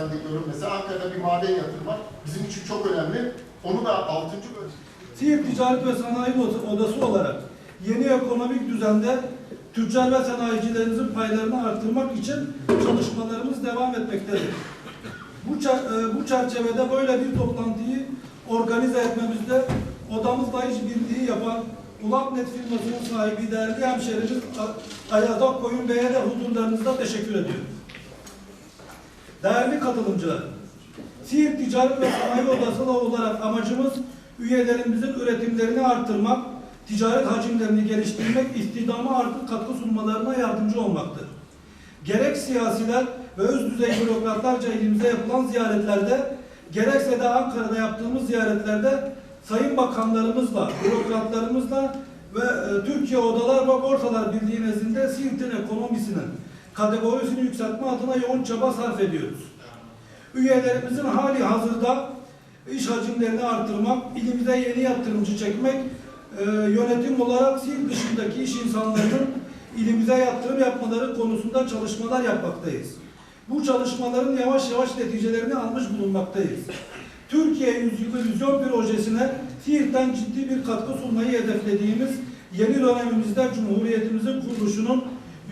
ben de diyorum mesela Ankara'da bir maden yatırmak bizim için çok önemli. Onu da 6. bölüm. Siirt Ticaret ve Sanayi Odası olarak yeni ekonomik düzende tüccar ve sanayicilerimizin paylarını arttırmak için çalışmalarımız devam etmektedir. Bu, e, bu çerçevede böyle bir toplantıyı organize etmemizde odamızda iş birliği yapan Ulaknet firmasının sahibi değerli hemşerimiz A- Ayaz Akkoyun Bey'e de huzurlarınızda teşekkür ediyorum. Değerli katılımcılar, Siirt Ticaret ve Sanayi Odası olarak amacımız üyelerimizin üretimlerini arttırmak, ticaret hacimlerini geliştirmek, istihdama artık katkı sunmalarına yardımcı olmaktır. Gerek siyasiler ve üst düzey bürokratlarca ilimize yapılan ziyaretlerde, gerekse de Ankara'da yaptığımız ziyaretlerde sayın bakanlarımızla, bürokratlarımızla ve e, Türkiye Odalar ve Borsalar Birliği nezdinde Siirt'in ekonomisinin kategorisini yükseltme adına yoğun çaba sarf ediyoruz. Üyelerimizin hali hazırda iş hacimlerini artırmak, ilimize yeni yatırımcı çekmek, e, yönetim olarak Siirt dışındaki iş insanlarının ilimize yatırım yapmaları konusunda çalışmalar yapmaktayız. Bu çalışmaların yavaş yavaş neticelerini almış bulunmaktayız. Türkiye Yüzyılı Vizyon Projesi'ne Siirt'ten ciddi bir katkı sunmayı hedeflediğimiz yeni dönemimizde Cumhuriyetimizin kuruluşunun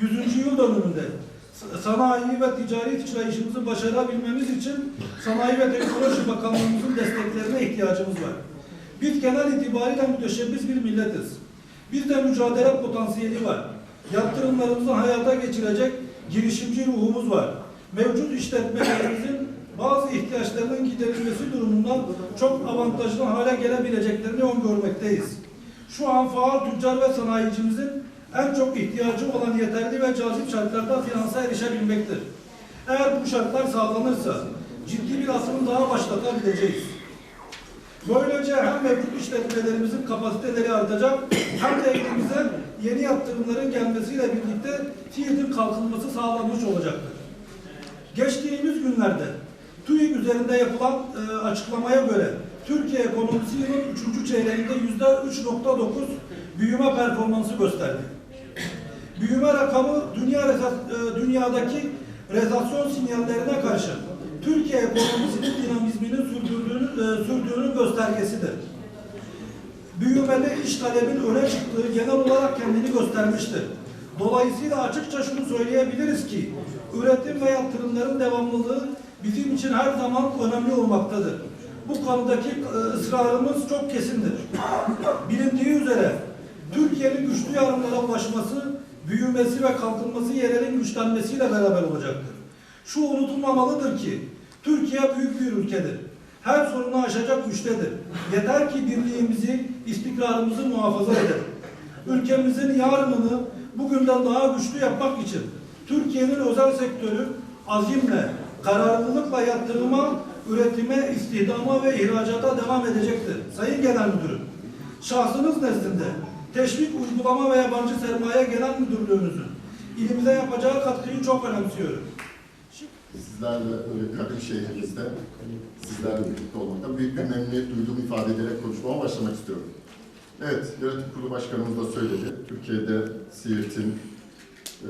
100. yıl dönümünde sanayi ve ticari işimizi başarabilmemiz için Sanayi ve Teknoloji Bakanlığımızın desteklerine ihtiyacımız var. Biz genel itibariyle müteşebbis bir milletiz. Bizde mücadele potansiyeli var. Yatırımlarımızı hayata geçirecek girişimci ruhumuz var. Mevcut işletmelerimizin bazı ihtiyaçlarının giderilmesi durumundan çok avantajlı hale gelebileceklerini öngörmekteyiz. Şu an faal tüccar ve sanayicimizin en çok ihtiyacı olan yeterli ve cazip şartlarda finansa erişebilmektir. Eğer bu şartlar sağlanırsa ciddi bir atılım daha başlatabileceğiz. Böylece hem mevcut işletmelerimizin kapasiteleri artacak hem de elimize yeni yatırımların gelmesiyle birlikte Siirt'in kalkınması sağlanmış olacaktır. Geçtiğimiz günlerde TÜİK üzerinde yapılan e, açıklamaya göre Türkiye ekonomisi yılın 3. çeyreğinde %3.9 büyüme performansı gösterdi. Büyüme rakamı dünya e, dünyadaki rezasyon sinyallerine karşı Türkiye ekonomisinin dinamizminin sürdürdüğünü, e, sürdüğünün göstergesidir. Büyümede iş talebin öne çıktığı genel olarak kendini göstermiştir. Dolayısıyla açıkça şunu söyleyebiliriz ki üretim ve yatırımların devamlılığı bizim için her zaman önemli olmaktadır. Bu konudaki e, ısrarımız çok kesindir. Bilindiği üzere Türkiye'nin güçlü yarınlara ulaşması, büyümesi ve kalkınması yerelin güçlenmesiyle beraber olacaktır. Şu unutulmamalıdır ki Türkiye büyük bir ülkedir. Her sorunu aşacak güçtedir. Yeter ki birliğimizi, istikrarımızı muhafaza edelim. Ülkemizin yarınını bugünden daha güçlü yapmak için Türkiye'nin özel sektörü azimle, kararlılıkla yatırıma, üretime, istihdama ve ihracata devam edecektir. Sayın Genel Müdürüm, şahsınız nezdinde teşvik uygulama ve yabancı sermaye genel müdürlüğünüzün ilimize yapacağı katkıyı çok önemsiyorum. Sizlerle böyle kadın şehrimizde sizlerle birlikte olmaktan büyük bir memnuniyet duyduğumu ifade ederek konuşmama başlamak istiyorum. Evet, Yönetim Kurulu Başkanımız da söyledi. Türkiye'de Siirt'in e,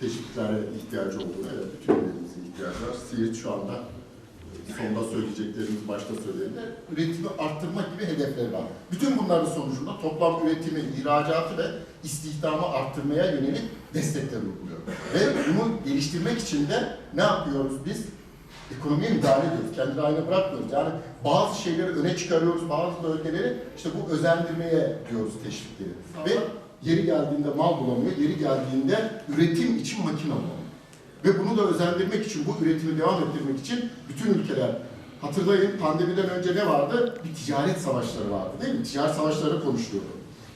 teşviklere ihtiyacı olduğunu, evet bütün illerimizin ihtiyacı var. Siirt şu anda sonda söyleyeceklerimiz başta söyleyelim. Üretimi arttırmak gibi hedefleri var. Bütün bunların sonucunda toplam üretimi, ihracatı ve istihdamı arttırmaya yönelik destekler uyguluyor. Ve bunu geliştirmek için de ne yapıyoruz biz? Ekonomiye müdahale ediyoruz. Kendi haline bırakmıyoruz. Yani bazı şeyleri öne çıkarıyoruz, bazı bölgeleri işte bu özendirmeye diyoruz teşvikleri. Ve yeri geldiğinde mal bulamıyor, yeri geldiğinde üretim için makine bulamıyor. Ve bunu da özendirmek için, bu üretimi devam ettirmek için bütün ülkeler hatırlayın pandemiden önce ne vardı? Bir ticaret savaşları vardı değil mi? Ticaret savaşları konuşuluyordu.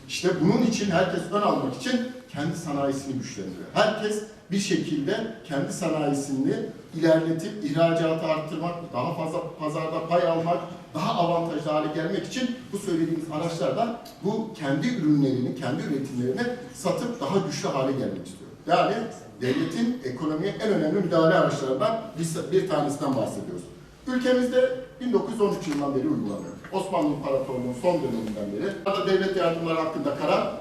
İşte bunun için herkes ön almak için kendi sanayisini güçlendiriyor. Herkes bir şekilde kendi sanayisini ilerletip ihracatı arttırmak, daha fazla pazarda pay almak, daha avantajlı hale gelmek için bu söylediğimiz araçlardan bu kendi ürünlerini, kendi üretimlerini satıp daha güçlü hale gelmek istiyor. Yani devletin ekonomiye en önemli müdahale araçlarından bir, tanesinden bahsediyoruz. Ülkemizde 1913 yılından beri uygulanıyor. Osmanlı İmparatorluğu'nun son döneminden beri. Burada devlet yardımları hakkında karar,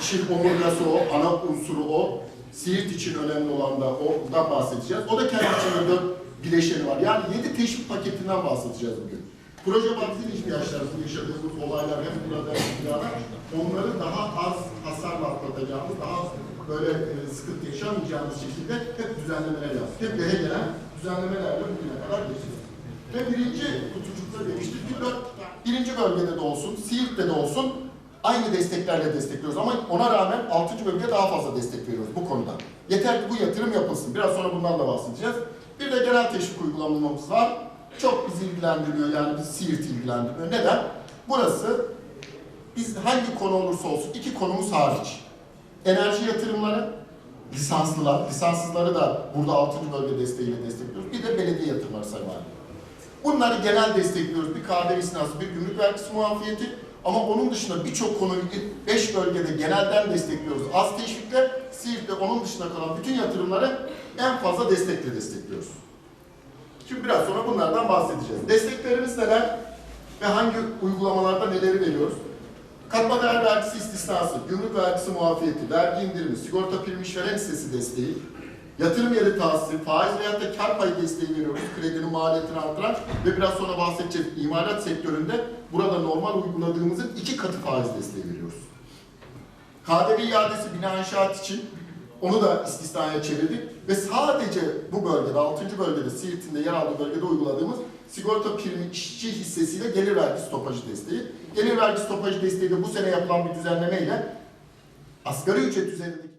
işin omurgası o, ana unsuru o. Siirt için önemli olan da ondan bahsedeceğiz. O da kendi içinde bileşeni var. Yani 7 teşvik paketinden bahsedeceğiz bugün. Proje baktığın ihtiyaçlar, bu yaşadığımız olaylar hem burada hem dünyada onları daha az hasarla atlatacağımız, daha böyle e, sıkıntı yaşamayacağımız şekilde hep düzenlemeler yaptık. Hep yere gelen düzenlemelerle bugüne kadar geçtik. Ve birinci kutucukta demiştik ki dört, birinci bölgede de olsun, Siirt'te de olsun aynı desteklerle destekliyoruz ama ona rağmen 6. bölgeye daha fazla destek veriyoruz bu konuda. Yeter ki bu yatırım yapılsın. Biraz sonra bundan da bahsedeceğiz. Bir de genel teşvik uygulamamız var. Çok bizi ilgilendirmiyor yani biz Siirt ilgilendirmiyor. Neden? Burası biz hangi konu olursa olsun iki konumuz hariç. Enerji yatırımları, lisanslılar, lisanssızları da burada 6. bölge desteğiyle destekliyoruz. Bir de belediye yatırımları sayın. Bunları genel destekliyoruz. Bir KDV istinası, bir gümrük vergisi muafiyeti. Ama onun dışında birçok konuyu 5 bölgede genelden destekliyoruz. Az teşvikle, Siirt'te onun dışında kalan bütün yatırımları en fazla destekle destekliyoruz. Şimdi biraz sonra bunlardan bahsedeceğiz. Desteklerimiz neler ve hangi uygulamalarda neleri veriyoruz? Katma değer vergisi istisnası, gümrük vergisi muafiyeti, vergi indirimi, sigorta prim işveren hissesi desteği, yatırım yeri tahsisi, faiz veyahut da kar payı desteği veriyoruz. Kredinin maliyetini artıran ve biraz sonra bahsedeceğiz imalat sektöründe burada normal uyguladığımızın iki katı faiz desteği veriyoruz. KDV iadesi bina inşaat için onu da istisnaya çevirdik ve sadece bu bölgede, 6. bölgede, Siirt'in de yer aldığı bölgede uyguladığımız sigorta primi işçi hissesiyle gelir vergi stopajı desteği. Gelir vergi stopajı desteği de bu sene yapılan bir düzenlemeyle asgari ücret üzerindeki